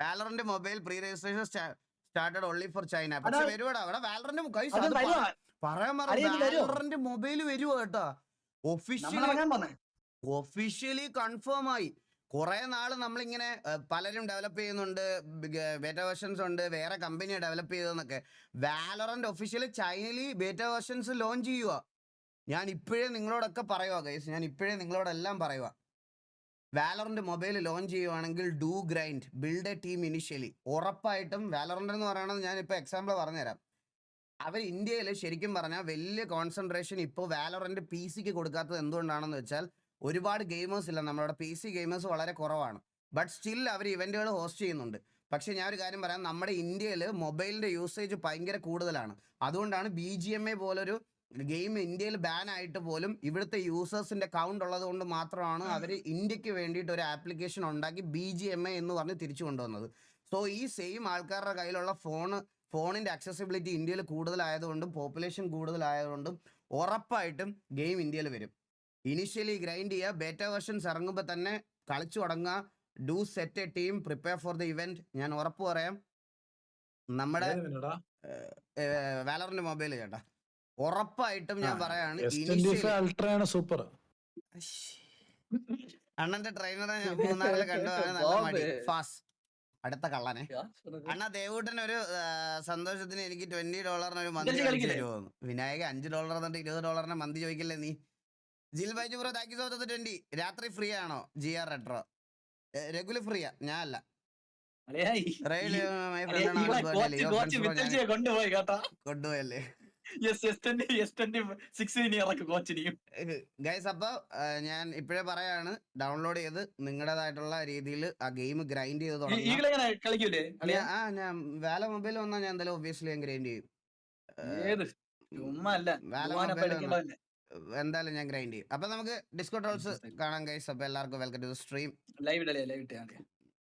വാലറിന്റെ mobile pre registration started only for China പക്ഷെ വരുവാടാ അവിടെ വാലറിന്റെ. പറയാൻ? വാലറിന്റെ മൊബൈൽ വരുവോ കേട്ടോ. ഒഫീഷ്യലി ഒഫീഷ്യലി കൺഫേം ആയി. കുറെ നാൾ നമ്മളിങ്ങനെ പലരും ഡെവലപ്പ് ചെയ്യുന്നുണ്ട്. ബേറ്റ വേർഷൻസ് ഉണ്ട്. വേറെ കമ്പനിയാണ് ഡെവലപ്പ് ചെയ്തതെന്നൊക്കെ. വാലറന്റ് ഒഫീഷ്യലി ചൈനയിൽ ബേറ്റ വേർഷൻസ് ലോഞ്ച് ചെയ്യുക ഞാൻ ഇപ്പോഴേ നിങ്ങളോടൊക്കെ പറയുക ഗൈസ് ഞാൻ ഇപ്പോഴേ നിങ്ങളോടെല്ലാം പറയുക വാലറിന്റെ മൊബൈൽ ലോഞ്ച് ചെയ്യുവാണെങ്കിൽ do grind build a team initially. ഉറപ്പായിട്ടും വാലറിന്റെ എന്ന് പറയുന്നത് ഞാൻ ഇപ്പോൾ എക്സാമ്പിൾ പറഞ്ഞുതരാം. അവർ ഇന്ത്യയിൽ ശരിക്കും പറഞ്ഞാൽ വലിയ കോൺസെൻട്രേഷൻ ഇപ്പോൾ വാലറിന്റെ പി സിക്ക് കൊടുക്കാത്തത് എന്തുകൊണ്ടാണെന്ന് വെച്ചാൽ ഒരുപാട് ഗെയിമേഴ്സ് ഇല്ല. നമ്മുടെ പി സി ഗെയിമേഴ്സ് വളരെ കുറവാണ്. ബട്ട് സ്റ്റിൽ അവർ ഇവന്റുകൾ ഹോസ്റ്റ് ചെയ്യുന്നുണ്ട്. പക്ഷെ ഞാൻ ഒരു കാര്യം പറയാം. നമ്മുടെ ഇന്ത്യയിൽ മൊബൈലിന്റെ യൂസേജ് ഭയങ്കര കൂടുതലാണ്. അതുകൊണ്ടാണ് ബി ജി എം എ പോലൊരു ഗെയിം ഇന്ത്യയിൽ ബാൻ ആയിട്ട് പോലും ഇവിടുത്തെ യൂസേഴ്സിന്റെ അക്കൗണ്ട് ഉള്ളത് കൊണ്ട് മാത്രമാണ് അവർ ഇന്ത്യയ്ക്ക് വേണ്ടിയിട്ട് ഒരു ആപ്ലിക്കേഷൻ ഉണ്ടാക്കി ബി ജി എം എ എന്ന് പറഞ്ഞ് തിരിച്ചു കൊണ്ടുവന്നത്. സോ ഈ സെയിം ആൾക്കാരുടെ കയ്യിലുള്ള ഫോണ് ഫോണിന്റെ അക്സസിബിലിറ്റി ഇന്ത്യയിൽ കൂടുതലായതുകൊണ്ടും പോപ്പുലേഷൻ കൂടുതലായതുകൊണ്ടും ഉറപ്പായിട്ടും ഗെയിം ഇന്ത്യയിൽ വരും. ഇനിഷ്യലി ഗ്രൈൻഡ് ചെയ്യുക ബേറ്റ വേർഷൻസ് ഇറങ്ങുമ്പോൾ തന്നെ കളിച്ചു തുടങ്ങുക do set a team prepare for the event ഞാൻ ഉറപ്പ് പറയാം. നമ്മുടെ വാലറിന്റെ മൊബൈൽ ചേട്ടാ. ഉറപ്പായിട്ടും ഞാൻ ആ, പറയാണ് സൂപ്പർ. അണ്ണന്റെ ട്രെയിനറെ ഞാൻ മൂന്നാറിൽ കണ്ടു അവന് നല്ല മടി. ഫാസ്റ്റ് അടുത്ത കള്ളനെ. അണ്ണ ദേവൂട്ടൻ ഒരു ആ, സന്തോഷത്തിന് എനിക്ക് ട്വന്റി ഡോളറിന് ഒരു മന്തി? തരുമോ വിനായക അഞ്ച് ഡോളർ എന്നിട്ട് ഇരുപത് ഡോളറിന് മന്തി ചോദിക്കില്ലേ നീ? ജിൽ Baiju bro thank you so much twenty രാത്രി ഫ്രീ ആണോ? ജി ആർ റെട്രോ റെഗുലർ ഫ്രീയാ ഞാൻ അല്ല. റെയിൽ മൈ ഫ്രണ്ട് കൊണ്ടുപോയല്ലേ? ഗൈസ് അപ്പൊ ഞാൻ ഇപ്പോഴേ പറയാണ് ഡൗൺലോഡ് ചെയ്ത് നിങ്ങളുടേതായിട്ടുള്ള രീതിയിൽ ആ ഗെയിം ഗ്രൈൻഡ് ചെയ്ത് തുടങ്ങാം ആ ഞാൻ വേല മൊബൈൽ വന്നാൽ ഞാൻ എന്തായാലും ഒബ്വിയസ്ലി ഞാൻ ഗ്രൈൻഡ് ചെയ്യും. എന്തായാലും ഞാൻ ഗ്രൈൻഡ് ചെയ്യും. അപ്പൊ നമുക്ക് ഡിസ്കോ ടോൾസ് കാണാം ഗൈസ് അപ്പൊ എല്ലാവർക്കും welcome to stream live live